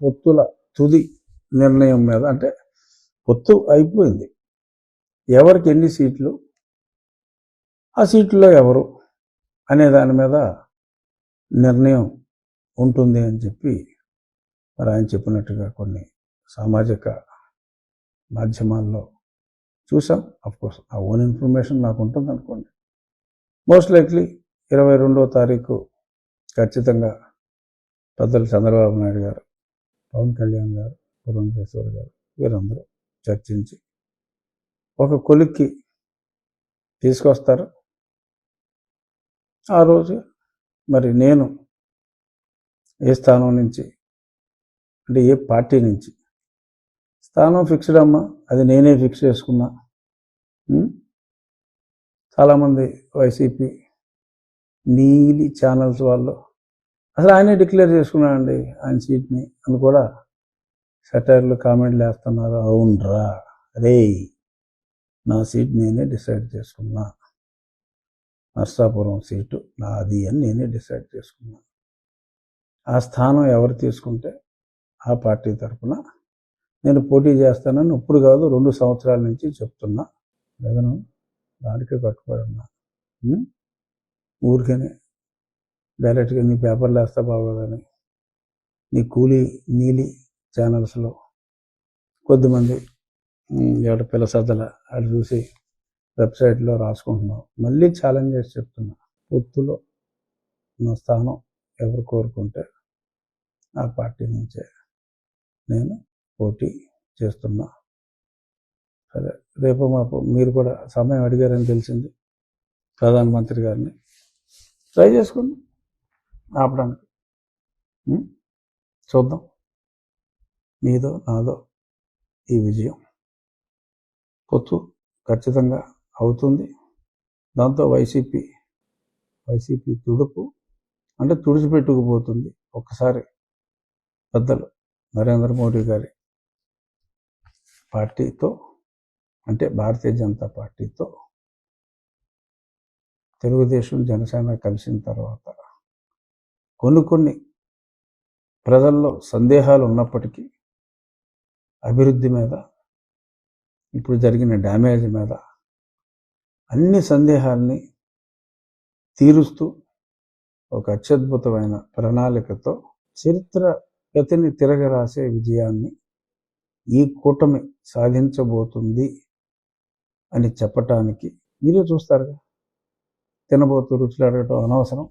పొత్తుల తుది నిర్ణయం మీద అంటే పొత్తు అయిపోయింది. ఎవరికి ఎన్ని సీట్లు? ఆ సీట్లో ఎవరు అనే దాని మీద నిర్ణయం ఉంటుంది అని చెప్పి మరి ఆయన చెప్పినట్టుగా కొన్ని సామాజిక మాధ్యమాల్లో చూసాం కోర్స్ ఆ ఓన్ ఇన్ఫర్మేషన్ నాకు ఉంటుంది అనుకోండి మోస్ట్ లైక్లీ ఇరవై రెండవ తారీఖు ఖచ్చితంగా పెద్దలు చంద్రబాబు నాయుడు గారు పవన్ కళ్యాణ్ గారు పురంధేశ్వర్ గారు వీరందరూ చర్చించి ఒక కొలిక్కి తీసుకొస్తారు. ఆ రోజు మరి నేను ఏ స్థానం నుంచి అంటే ఏ పార్టీ నుంచి? స్థానం ఫిక్స్డ్ అమ్మా అది నేనే ఫిక్స్ చేసుకున్నా. చాలామంది వైసీపీ నీలి ఛానల్స్ వాళ్ళు అసలు ఆయనే డిక్లేర్ చేసుకున్నాడండి ఆయన సీట్ని. అని కూడా సెటైర్లు కామెంట్లు వేస్తున్నారు. అవునరా. రే నా సీట్ నేనే డిసైడ్ చేసుకున్నా. నర్సాపురం సీటు నాది అని నేనే డిసైడ్ చేసుకున్నా. ఆ స్థానం ఎవరు తీసుకుంటే ఆ పార్టీ తరఫున నేను పోటీ చేస్తానని ఇప్పుడు కాదు రెండు సంవత్సరాల నుంచి చెప్తున్నా. జగన్ దానికే కట్టుబడి ఉన్నా. ఊరికనే డైరెక్ట్గా నీ పేపర్లు వేస్తా బాగోదని నీ కూలీ నీలి ఛానల్స్లో కొద్దిమంది ఎవడ పిల్ల సద్దల అటు చూసి వెబ్సైట్లో రాసుకుంటున్నావు. మళ్ళీ ఛాలెంజ్ చేసి చెప్తున్నా. పొత్తులో నా స్థానం ఎవరు కోరుకుంటే ఆ పార్టీ నుంచే నేను పోటీ చేస్తున్నా. సరే రేపు మాపు మీరు కూడా సమయం అడిగారని తెలిసింది. ప్రధానమంత్రి గారిని. ట్రై చేసుకోండి ఆపడానికి. చూద్దాం. నీదో నాదో ఈ విజయం. పొత్తు ఖచ్చితంగా అవుతుంది. దాంతో వైసీపీ వైసీపీ తుడుపు అంటే తుడిచిపెట్టుకుపోతుంది ఒక్కసారి పెద్దలు నరేంద్ర మోడీ గారి పార్టీతో అంటే భారతీయ జనతా పార్టీతో తెలుగుదేశం జనసేన కలిసిన తర్వాత కొన్ని కొన్ని ప్రజల్లో సందేహాలు ఉన్నప్పటికీ అభివృద్ధి మీద ఇప్పుడు జరిగిన డ్యామేజ్ మీద అన్ని సందేహాల్ని తీరుస్తూ ఒక అత్యద్భుతమైన ప్రణాళికతో చరిత్ర గతిని తిరగరాసే విజయాన్ని ఈ కూటమి సాధించబోతుంది అని చెప్పటానికి మీరే చూస్తారుగా. తినబోతూ రుచులు అడగటం అనవసరం.